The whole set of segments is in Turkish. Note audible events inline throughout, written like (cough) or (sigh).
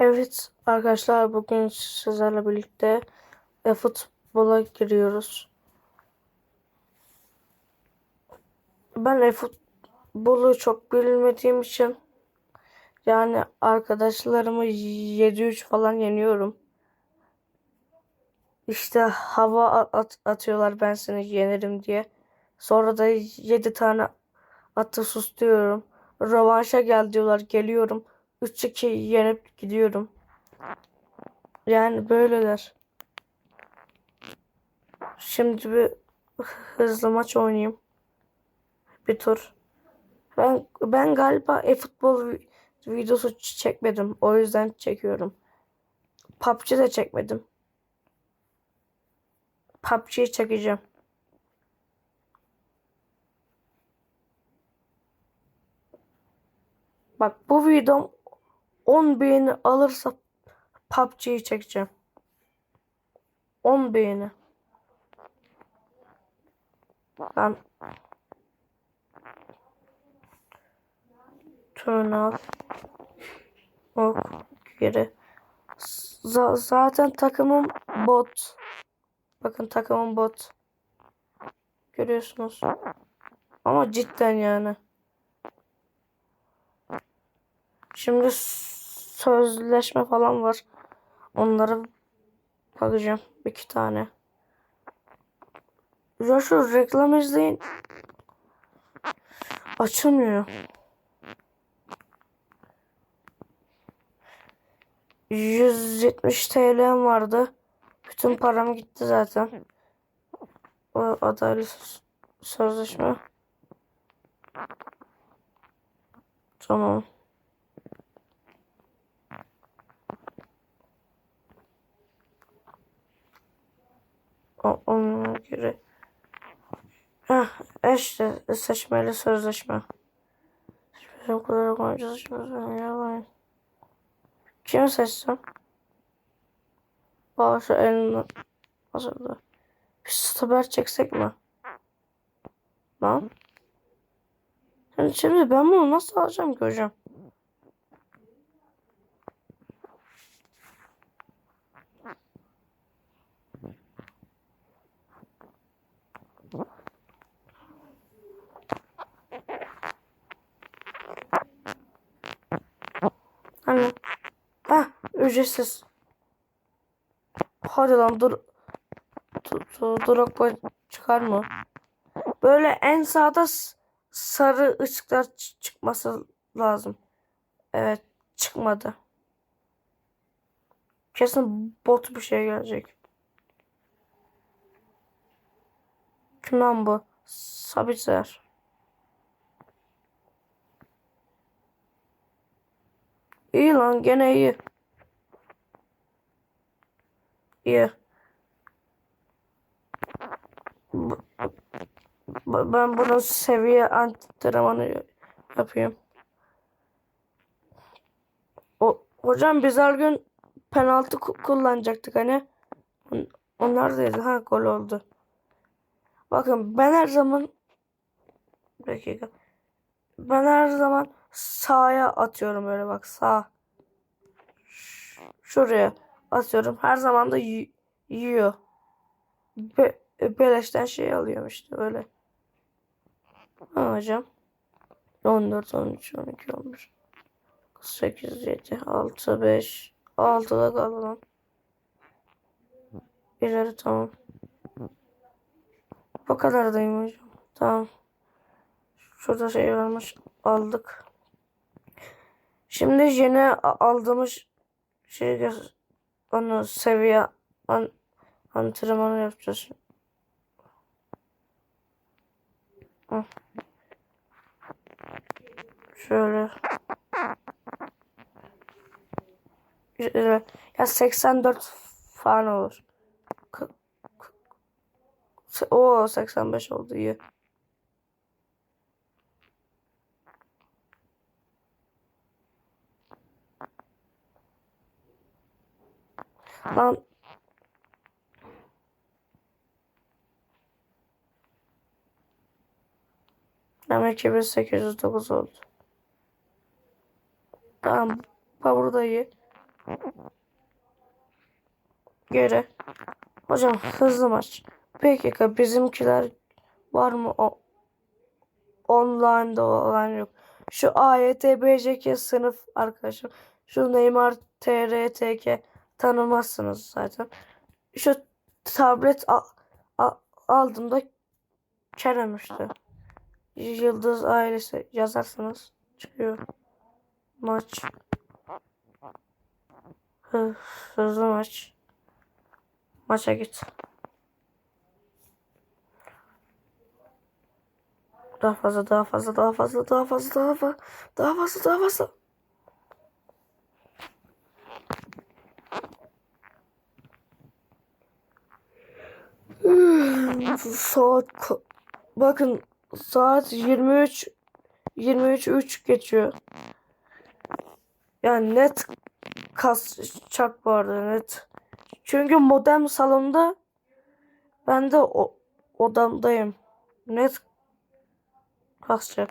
Evet arkadaşlar bugün sizlerle birlikte e, futbola giriyoruz. Ben e, futbolu çok bilmediğim için yani arkadaşlarımı 7-3 falan yeniyorum. İşte hava at atıyorlar ben seni yenerim diye. Sonra da 7 tane atı susluyorum. Rövanşa gel diyorlar geliyorum. 3-2 yenip gidiyorum. Yani böyleler. Şimdi bir hızlı maç oynayayım. Bir tur. Ben ben galiba e-futbol videosu çekmedim. O yüzden çekiyorum. PUBG de çekmedim. PUBG'yi çekeceğim. Bak bu videom 10 beğeni alırsa PUBG'yi çekeceğim. 10 beğeni. Ben turn off ok geri Z zaten takımım bot. Bakın takımım bot. Görüyorsunuz. Ama cidden yani. Şimdi sözleşme falan var. Onlara bakacağım. iki tane. Ya şu reklam izleyin. Açılmıyor. 170 TL'm vardı. Bütün param gitti zaten. O adaylı sözleşme. Tamam. Ona göre. Heh, işte seçmeli sözleşme. Seçmeli kullanarak oynayacağız. Yalan. Kimi seçsem? Şu elini hazırda. Bir stoper çeksek mi? Lan. Yani şimdi ben bunu nasıl alacağım ki hocam? Hani ha ücretsiz. Hadi lan dur. Drogba çıkar mı? Böyle en sağda sarı ışıklar çıkması lazım. Evet çıkmadı. Kesin bot bir şey gelecek. Kim lan bu? Sabitzer. İyi lan gene iyi. İyi. Ben bunun seviye antrenmanı yapayım. O hocam biz her gün penaltı kullanacaktık hani. Onlar dedi ha gol oldu. Bakın ben her zaman bir dakika. Ben her zaman sağa atıyorum öyle bak sağ. Şuraya atıyorum. Her zaman da yiyor. Be beleşten şey alıyorum işte öyle. Ha hocam. 14, 13, 12, 11. 8, 7, 6, 5. 6'da kaldı lan. İleri tamam. Bu kadardayım hocam. Tamam. Şurada şey varmış. Aldık. Şimdi yeni aldığımız şey onu seviye an, antrenmanı yapacağız. Şöyle. Ya 84 falan olur. O 85 oldu iyi. Lan Demek ki 1809 oldu. Tamam. Power da iyi. Geri. Hocam hızlı maç. Peki bizimkiler var mı o online'da olan yok. Şu AYT BCK sınıf arkadaşım. Şu Neymar TRTK tanımazsınız zaten. Şu tablet al, al, aldığımda Kerem. Yıldız ailesi yazarsanız çıkıyor. Maç. Hı, hızlı maç. Maça git. Daha fazla, daha fazla, daha fazla, daha fazla, daha fazla, daha fazla, daha fazla. Saat bakın saat 23 23 3 geçiyor. Yani net kasacak bu net. Çünkü modem salonda ben de o odamdayım. Net kasacak.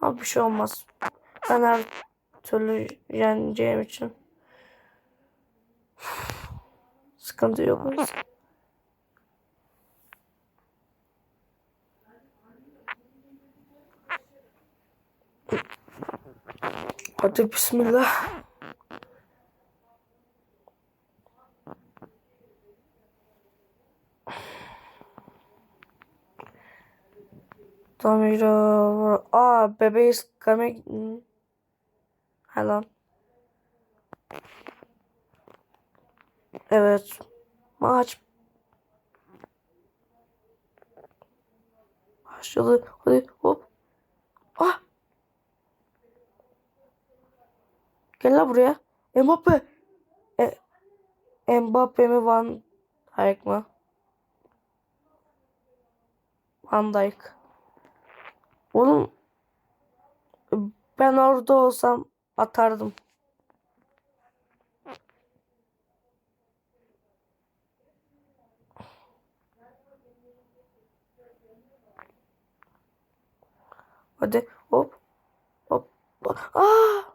Ama bir şey olmaz. Ben her türlü yeneceğim için. Sıkıntı yok. Hadi bismillah. Damiro. Aa bebeğiz kame. Helan. Evet. Maç. Başladı. Hadi hop. Ah. Gel lan buraya. Mbappe. E, Mbappe mi Van Dijk mı? Van Dijk. Oğlum ben orada olsam atardım. Hadi hop hop. Aa!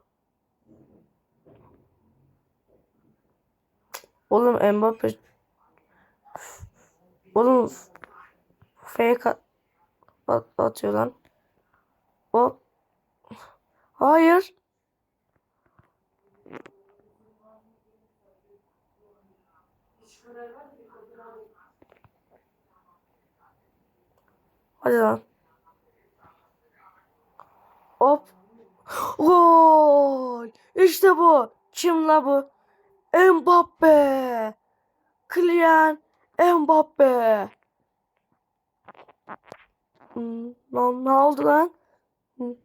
Oğlum Mbappe Oğlum fake at- at- atıyor lan. Hop. Hayır. Hadi lan. Hop. (gasps) Gol. İşte bu. Kim la bu? Mbappe. Kylian Mbappe. Hmm, lan ne oldu lan? Hmm.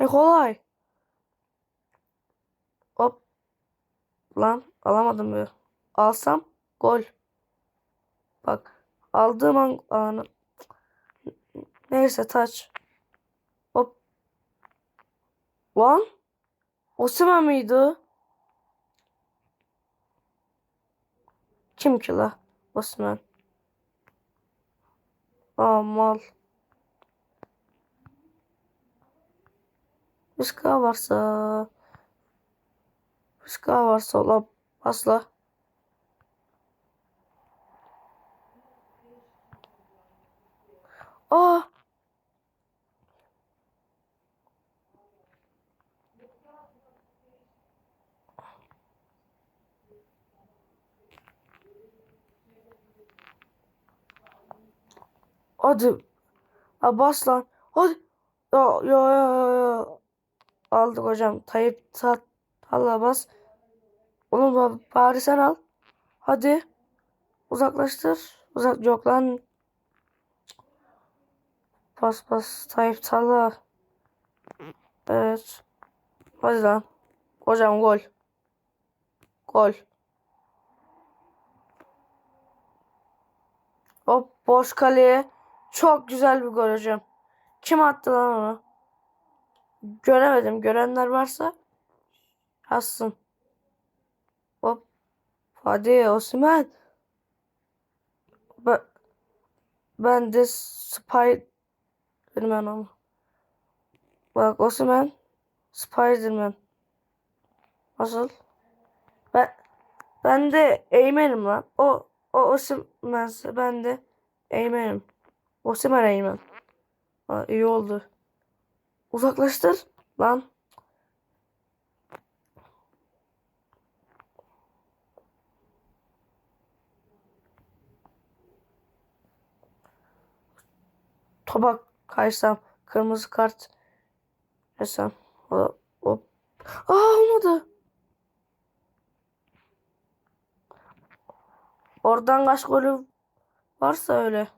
E kolay. Hop. Lan alamadım bir. Alsam gol. Bak aldığım an anı. Neyse taç. Hop. Lan. Osimhen miydi? Kim ki la? Osimhen. Aa mal. Riska varsa Riska varsa ola asla. Aa Hadi. Abbas lan. Hadi. Yo yo yo yo. Aldık hocam. Tayyip Tat Allah bas. Oğlum ba- bari sen al. Hadi. Uzaklaştır. Uzak yok lan. Bas bas. Tayyip Talha. Evet. Hadi lan. Hocam gol. Gol. Hop boş kaleye. Çok güzel bir gol hocam. Kim attı lan onu? Göremedim. Görenler varsa yazsın. Hop. Hadi Osimhen. Ben, ben de Spiderman ama. Bak Osimhen. Spiderman. Nasıl? Ben ben de Eymen'im lan. O o Osimhen'se ben de Eymen'im. Osimhen Eymen. Ha, iyi oldu. Uzaklaştır lan. Topa kaysam kırmızı kart yesem. O, o. Aa olmadı. Oradan kaç golü varsa öyle.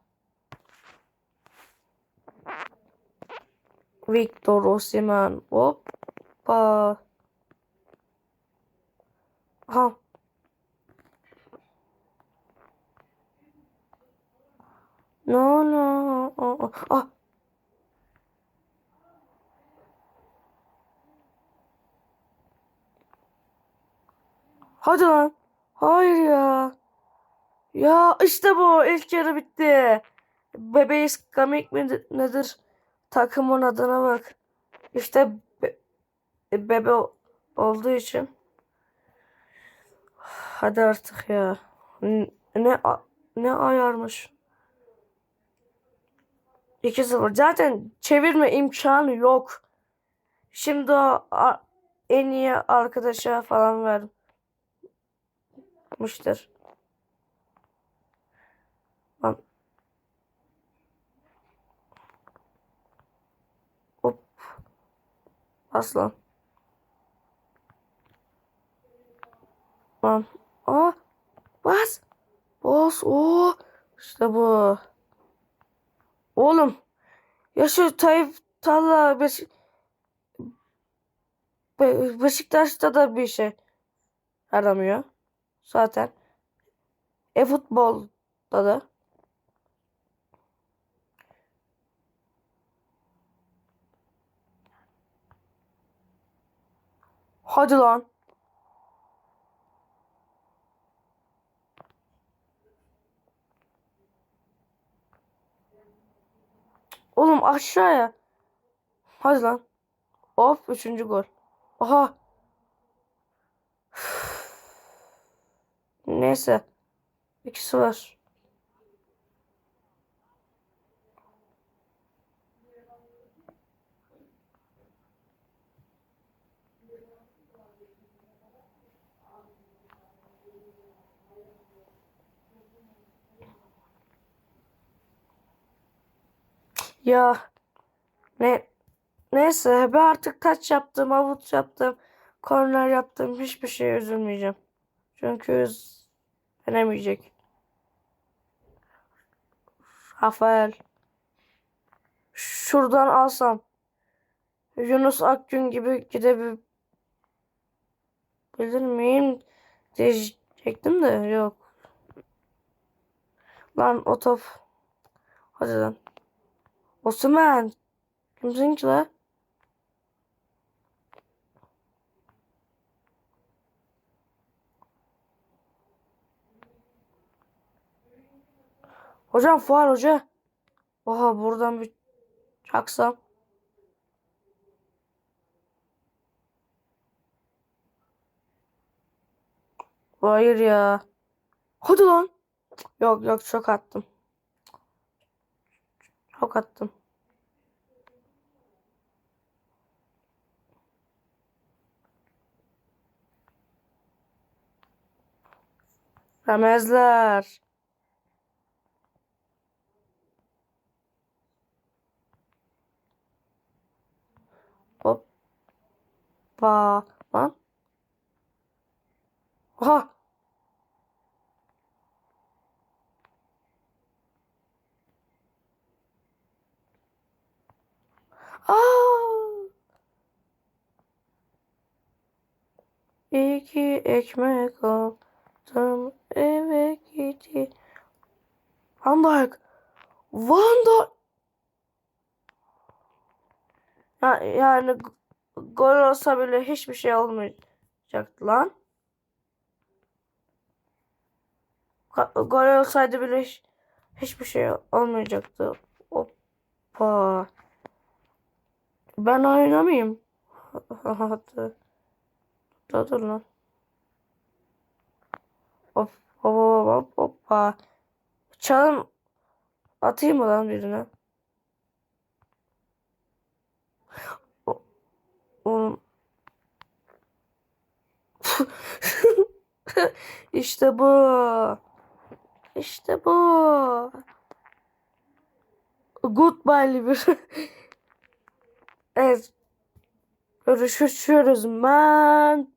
Victor Osimhen. Hoppa. Ha. No no. Oh. Ah. Hadi lan. Hayır ya. Ya işte bu. İlk yarı bitti. Bebeğiz komik mi nedir? Takımın adına bak. İşte be- bebe olduğu için. Hadi artık ya. Ne ne ayarmış. 2-0. Zaten çevirme imkanı yok. Şimdi o en iyi arkadaşa falan vermiştir. Lan. Hop. Aslan. Lan. Aa. Bas. Bas. Oo. İşte bu. Oğlum. Ya şu Tayyip Talha Beş Be- Beşiktaş'ta da bir şey aramıyor. Zaten. E-futbolda da. Hadi lan. Oğlum aşağıya. Hadi lan. Hop üçüncü gol. Aha. Neyse. 2-0. Ya ne neyse ben artık taç yaptım, avut yaptım, korner yaptım. Hiçbir şeye üzülmeyeceğim. Çünkü denemeyecek. Rafael. Şuradan alsam Yunus Akgün gibi gidebilir miyim diyecektim de yok. Lan o top. Hadi lan. Osman. Kimsin ki la? Hocam fuar hoca. Oha buradan bir çaksam. Hayır ya. Hadi lan. Yok yok çok attım. Çok attım. Remezler. Hoppa. Lan. Aha. Aa. İki ekmek aldım eve gitti. Van Dijk. Van Dijk. Ya, yani gol olsa bile hiçbir şey olmayacaktı lan. Gol olsaydı bile hiç, hiçbir şey olmayacaktı. Hoppa. Ben oynamayayım. (laughs) Dur dur lan. Hop hop hop hop hoppa. Çalım atayım mı lan birine? Oğlum. (laughs) İşte bu. İşte bu. Goodbye Liver. (laughs) evet. Görüşürüz man.